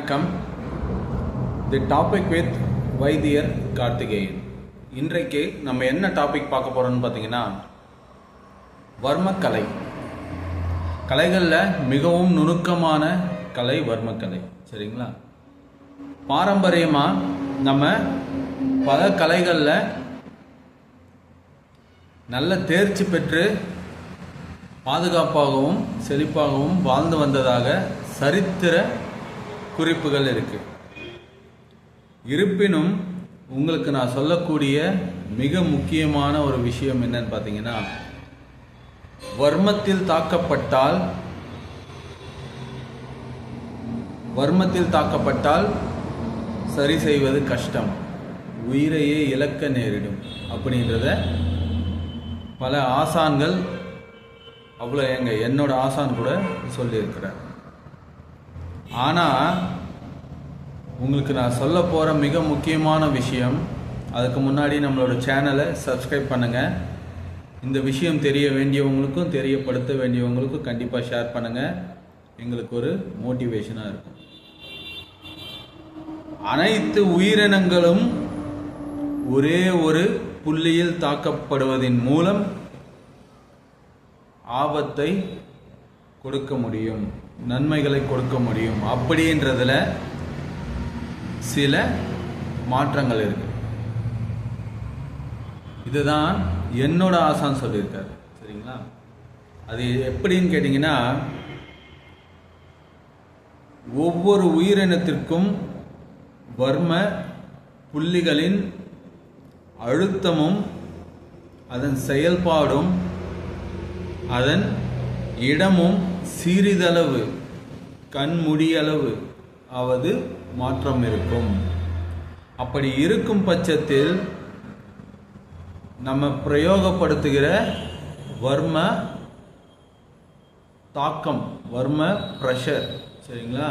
வணக்கம். The topic with வைத்தியர் கார்த்திகேயன். இன்றைக்கு நம்ம என்ன டாபிக் பார்க்க போறோம்னு பார்த்தீங்கன்னா வர்மக்கலை. கலைகளில் மிகவும் நுணுக்கமான கலை வர்மக்கலை. சரிங்களா? பாரம்பரியமாக நம்ம பல கலைகளில் நல்ல தேர்ச்சி பெற்று பாதுகாப்பாகவும் செழிப்பாகவும் வாழ்ந்து வந்ததாக சரித்திர குறிப்புகள் இருக்கு. இருப்பினும் உங்களுக்கு நான் சொல்லக்கூடிய மிக முக்கியமான ஒரு விஷயம் என்னன்னு பார்த்தீங்கன்னா வர்மத்தில் தாக்கப்பட்டால் வர்மத்தில் தாக்கப்பட்டால் சரி செய்வது கஷ்டம். உயிரையே இழக்க நேரிடும் அப்படின்றத பல ஆசான்கள் அவ்வளோ எங்கள் என்னோட ஆசான் கூட சொல்லியிருக்கிறார். ஆனால் உங்களுக்கு நான் சொல்ல போகிற மிக முக்கியமான விஷயம் அதுக்கு முன்னாடி நம்மளோட சேனலை சப்ஸ்கிரைப் பண்ணுங்கள் இந்த விஷயம் தெரிய வேண்டியவங்களுக்கும் தெரியப்படுத்த வேண்டியவங்களுக்கும் கண்டிப்பாக ஷேர் பண்ணுங்கள் எங்களுக்கு ஒரு மோட்டிவேஷனாக இருக்கும். அனைத்து உயிரினங்களும் ஒரே ஒரு புள்ளியில் தாக்கப்படுவதின் மூலம் ஆபத்தை கொடுக்க முடியும். நன்மைகளை கொடுக்க முடியும். அப்படின்றதுல சில மாற்றங்கள் இருக்கு. இதுதான் என்னோட ஆசான் சொல்லியிருக்காரு. சரிங்களா? அது எப்படின்னு கேட்டிங்கன்னா ஒவ்வொரு உயிரினத்திற்கும் வர்ம புள்ளிகளின் அழுத்தமும் அதன் செயல்பாடும் அதன் இடமும் சிறிதளவு கண்முடியளவு அவது மாற்றம் இருக்கும். அப்படி இருக்கும் பட்சத்தில் நம்ம பிரயோகப்படுத்துகிற வர்ம தாக்கம் வர்ம ப்ரெஷர் சரிங்களா?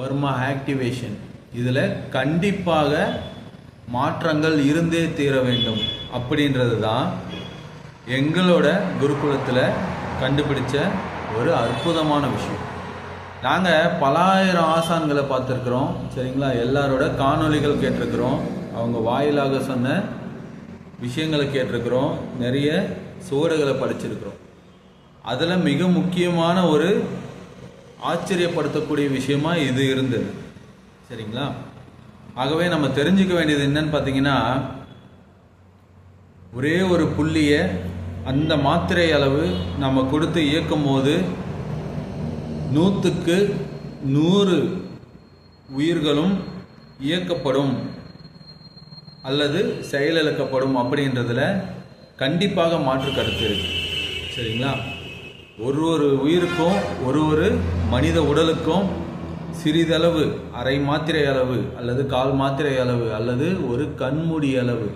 வர்ம ஆக்டிவேஷன் இதில் கண்டிப்பாக மாற்றங்கள் இருந்தே தீர வேண்டும். அப்படின்றது தான் எங்களோட குருகுலத்தில் கண்டுபிடிச்ச ஒரு அற்புதமான விஷயம். நாங்கள் பலாயிரம் ஆசான்களை பார்த்துருக்குறோம். சரிங்களா? எல்லாரோட காணொளிகள் கேட்டிருக்கிறோம். அவங்க வாயிலாக சொன்ன விஷயங்களை கேட்டிருக்கிறோம். நிறைய சுவடுகளை படிச்சிருக்கிறோம். அதில் மிக முக்கியமான ஒரு ஆச்சரியப்படுத்தக்கூடிய விஷயமா இது இருந்தது. சரிங்களா? ஆகவே நம்ம தெரிஞ்சுக்க வேண்டியது என்னன்னு பார்த்தீங்கன்னா ஒரே ஒரு புள்ளியை அந்த மாத்திரை அளவு நம்ம கொடுத்து இயக்கும் போது நூற்றுக்கு நூறு உயிர்களும் இயக்கப்படும் அல்லது செயலிழக்கப்படும் அப்படின்றதில் கண்டிப்பாக மாற்று கருத்து இருக்கு. சரிங்களா? ஒரு ஒரு உயிருக்கும் ஒரு ஒரு மனித உடலுக்கும் சிறிதளவு அரை மாத்திரை அளவு அல்லது கால் மாத்திரை அளவு அல்லது ஒரு கண்மூடி அளவு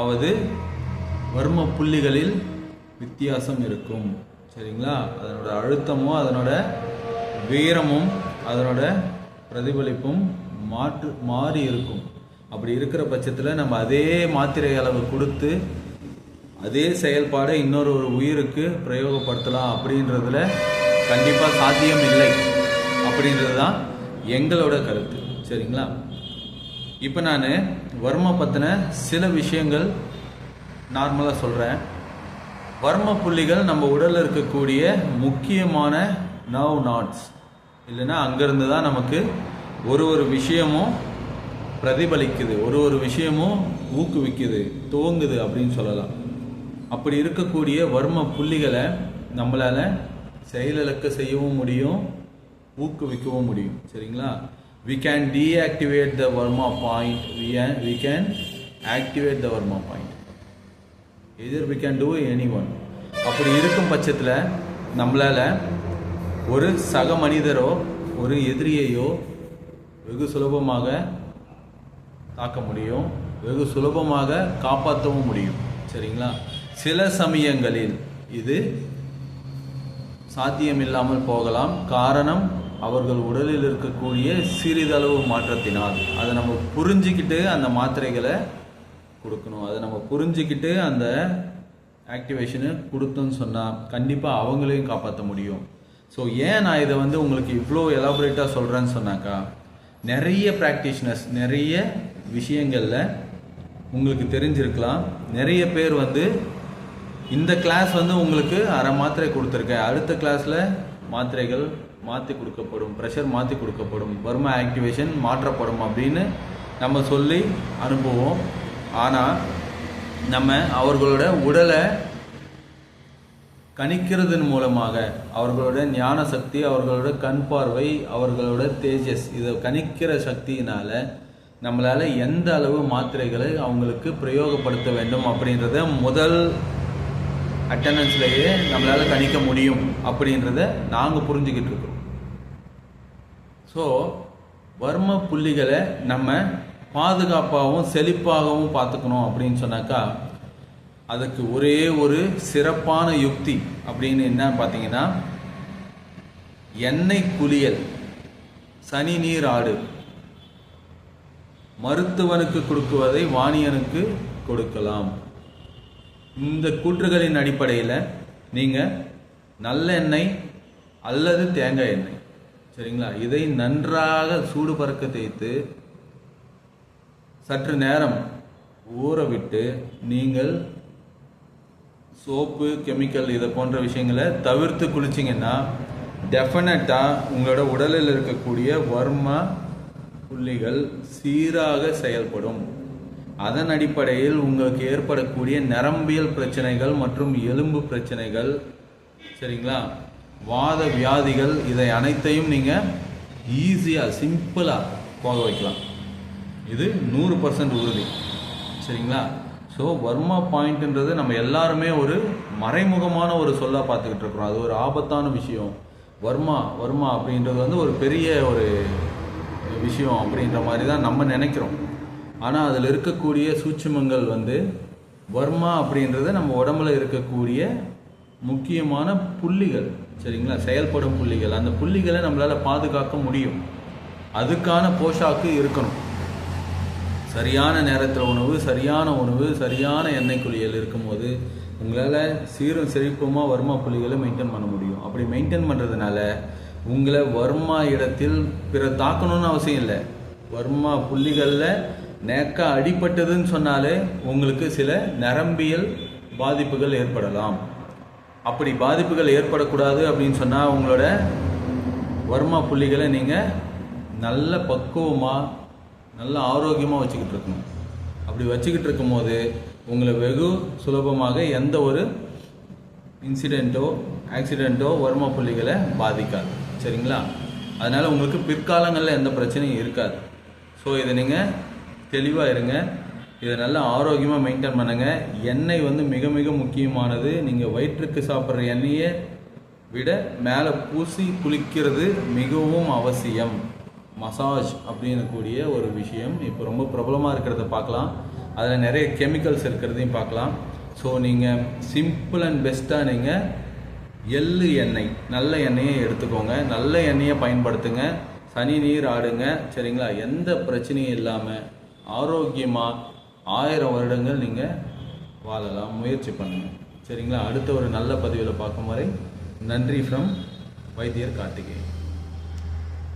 ஆவது வர்ம புள்ளிகளில் வித்தியாசம் இருக்கும். சரிங்களா? அதனோட அழுத்தமும் அதனோட வீரமும் அதனோட பிரதிபலிப்பும் மாற்று மாறி இருக்கும். அப்படி இருக்கிற பட்சத்தில் நம்ம அதே மாத்திரை அளவு கொடுத்து அதே செயல்பாடை இன்னொரு ஒரு உயிருக்கு பிரயோகப்படுத்தலாம் அப்படின்றதுல கண்டிப்பாக சாத்தியம் இல்லை. அப்படின்றது தான் எங்களோட கருத்து. சரிங்களா? இப்போ நான் வர்ம பற்றின சில விஷயங்கள் நார்மலாக சொல்கிறேன் வர்ம புள்ளிகள் நம்ம உடலில் இருக்கக்கூடிய முக்கியமான நர்வ் நாட்ஸ் இல்லைன்னா அங்கேருந்து தான் நமக்கு ஒரு ஒரு விஷயமும் பிரதிபலிக்குது ஒரு ஒரு விஷயமும் ஊக்குவிக்குது துவங்குது அப்படின்னு சொல்லலாம். அப்படி இருக்கக்கூடிய வர்ம புள்ளிகளை நம்மளால் செயலிழக்க செய்யவும் முடியும் ஊக்குவிக்கவும் முடியும். சரிங்களா? We can deactivate the Varma point we we can activate the Varma point எதிர் we can do any one அப்படி இருக்கும் பட்சத்தில் நம்மளால் ஒரு சக மனிதரோ ஒரு எதிரியையோ வெகு சுலபமாக தாக்க முடியும். வெகு சுலபமாக காப்பாற்றவும் முடியும். சரிங்களா? சில சமயங்களில் இது சாத்தியமில்லாமல் போகலாம். காரணம் அவர்கள் உடலில் இருக்கக்கூடிய சிறிதளவு மாற்றத்தினால். அதை நம்ம புரிஞ்சுக்கிட்டு அந்த மாத்திரைகளை கொடுக்கணும். அதை நம்ம புரிஞ்சுக்கிட்டு அந்த ஆக்டிவேஷனு கொடுத்தோன்னு சொன்னால் கண்டிப்பாக அவங்களையும் காப்பாற்ற முடியும். ஸோ ஏன் நான் இதை வந்து உங்களுக்கு இவ்வளோ எலாபரேட்டாக சொல்கிறேன்னு சொன்னாக்கா நிறைய ப்ராக்டிஷனர்ஸ் நிறைய விஷயங்களில் உங்களுக்கு தெரிஞ்சிருக்கலாம். நிறைய பேர் வந்து இந்த கிளாஸ் வந்து உங்களுக்கு அரை மாத்திரை கொடுத்துருக்கேன் அடுத்த கிளாஸில் மாத்திரைகள் மாற்றி கொடுக்கப்படும் ப்ரெஷர் மாற்றி கொடுக்கப்படும் பர்மா ஆக்டிவேஷன் மாற்றப்படும் அப்படின்னு நம்ம சொல்லி அனுப்புவோம். ஆனால் நம்ம அவர்களோட உடலை கணிக்கிறதன் மூலமாக அவர்களோட ஞான சக்தி அவர்களோட கண் பார்வை அவர்களோட தேஜஸ் இதை கணிக்கிற சக்தியினால் நம்மளால் எந்த அளவு மாத்திரைகளை அவங்களுக்கு பிரயோகப்படுத்த வேண்டும் அப்படின்றத முதல் அட்டண்டன்ஸ்லேயே நம்மளால் கணிக்க முடியும் அப்படின்றத நாங்கள் புரிஞ்சுக்கிட்டு இருக்கிறோம் ஸோ வர்ம புள்ளிகளை நம்ம பாதுகாப்பாகவும் செழிப்பாகவும் பார்த்துக்கணும் அப்படின்னு சொன்னாக்கா அதுக்கு ஒரே ஒரு சிறப்பான யுக்தி அப்படின்னு என்ன பார்த்தீங்கன்னா எண்ணெய் குளியல் சனி நீர் ஆடு. மருத்துவனுக்கு கொடுக்குவதை வாணியனுக்கு கொடுக்கலாம். இந்த கூற்றுகளின் அடிப்படையில் நீங்கள் நல்ல எண்ணெய் அல்லது தேங்காய் எண்ணெய். சரிங்களா? இதை நன்றாக சூடு பறக்க தேய்த்து சற்று நேரம் ஊற விட்டு நீங்கள் சோப்பு கெமிக்கல் இதை போன்ற விஷயங்களை தவிர்த்து குளிச்சிங்கன்னா டெஃபினட்டாக உங்களோட உடலில் இருக்கக்கூடிய வர்ம புள்ளிகள் சீராக செயல்படும். அதன் அடிப்படையில் உங்களுக்கு ஏற்படக்கூடிய நரம்பியல் பிரச்சனைகள் மற்றும் எலும்பு பிரச்சனைகள் சரிங்களா? வாத வியாதிகள் இதை அனைத்தையும் நீங்கள் ஈஸியாக சிம்பிளாக போக வைக்கலாம். இது நூறு பர்சன்ட் உறுதி. சரிங்களா? ஸோ வர்மா பாயிண்ட்ன்றது நம்ம எல்லாருமே ஒரு மறைமுகமான ஒரு சொல்லாக பார்த்துக்கிட்டு இருக்கிறோம். அது ஒரு ஆபத்தான விஷயம். வர்மா வர்மா அப்படின்றது வந்து ஒரு பெரிய ஒரு விஷயம் அப்படின்ற மாதிரி தான் நம்ம நினைக்கிறோம். ஆனால் அதில் இருக்கக்கூடிய சூட்சமங்கள் வந்து வர்மா அப்படின்றது நம்ம உடம்புல இருக்கக்கூடிய முக்கியமான புள்ளிகள். சரிங்களா? செயல்படும் புள்ளிகள். அந்த புள்ளிகளை நம்மளால் பாதுகாக்க முடியும். அதுக்கான போஷாக்கு இருக்கணும். சரியான நேரத்தில் உணவு சரியான உணவு சரியான எண்ணெய் குளியல் இருக்கும்போது உங்களால் சீரும் செழிப்புமாக வர்மா புள்ளிகளை மெயின்டைன் பண்ண முடியும். அப்படி மெயின்டைன் பண்ணுறதுனால உங்களை வர்மா இடத்தில் பிற தாக்கணும்னு அவசியம் இல்லை. வர்மா புள்ளிகளில் நேக்கா அடிபட்டதுன்னு சொன்னாலே உங்களுக்கு சில நரம்பியல் பாதிப்புகள் ஏற்படலாம். அப்படி பாதிப்புகள் ஏற்படக்கூடாது அப்படின்னு சொன்னால் உங்களோட வர்மா புள்ளிகளை நீங்கள் நல்ல பக்குவமாக நல்லா ஆரோக்கியமாக வச்சுக்கிட்டு இருக்கணும். அப்படி வச்சுக்கிட்டு இருக்கும்போது உங்களை வெகு சுலபமாக எந்த ஒரு இன்சிடெண்ட்டோ ஆக்சிடெண்ட்டோ வரும புள்ளிகளை பாதிக்காது. சரிங்களா? அதனால் உங்களுக்கு பிற்காலங்களில் எந்த பிரச்சனையும் இருக்காது. ஸோ இதை நீங்கள் தெளிவாக இருங்க. இதை நல்லா ஆரோக்கியமாக மெயின்டைன் பண்ணுங்கள் எண்ணெய் வந்து மிக மிக முக்கியமானது. நீங்கள் வயிற்றுக்கு சாப்பிட்ற எண்ணெயை விட மேலே பூசி குளிக்கிறது மிகவும் அவசியம். மசாஜ் அப்படின்னு கூடிய ஒரு விஷயம். இப்போ ரொம்ப பிரபலமாக இருக்கிறத பார்க்கலாம். அதில் நிறைய கெமிக்கல்ஸ் இருக்கிறதையும் பார்க்கலாம். ஸோ நீங்கள் சிம்பிள் அண்ட் பெஸ்ட்டாக நீங்கள் எள்ளு எண்ணெய் நல்ல எண்ணெயை எடுத்துக்கோங்க. நல்ல எண்ணெயை பயன்படுத்துங்க. சனி நீர் ஆடுங்க. சரிங்களா? எந்த பிரச்சனையும் இல்லாமல் ஆரோக்கியமாக ஆயிரம் வருடங்கள் நீங்கள் வாழலாம். முயற்சி பண்ணுங்கள் சரிங்களா? அடுத்த ஒரு நல்ல பதிவில் பார்க்கும் வரை நன்றி ஃப்ரம் வைத்தியர் கார்த்திகேயன்.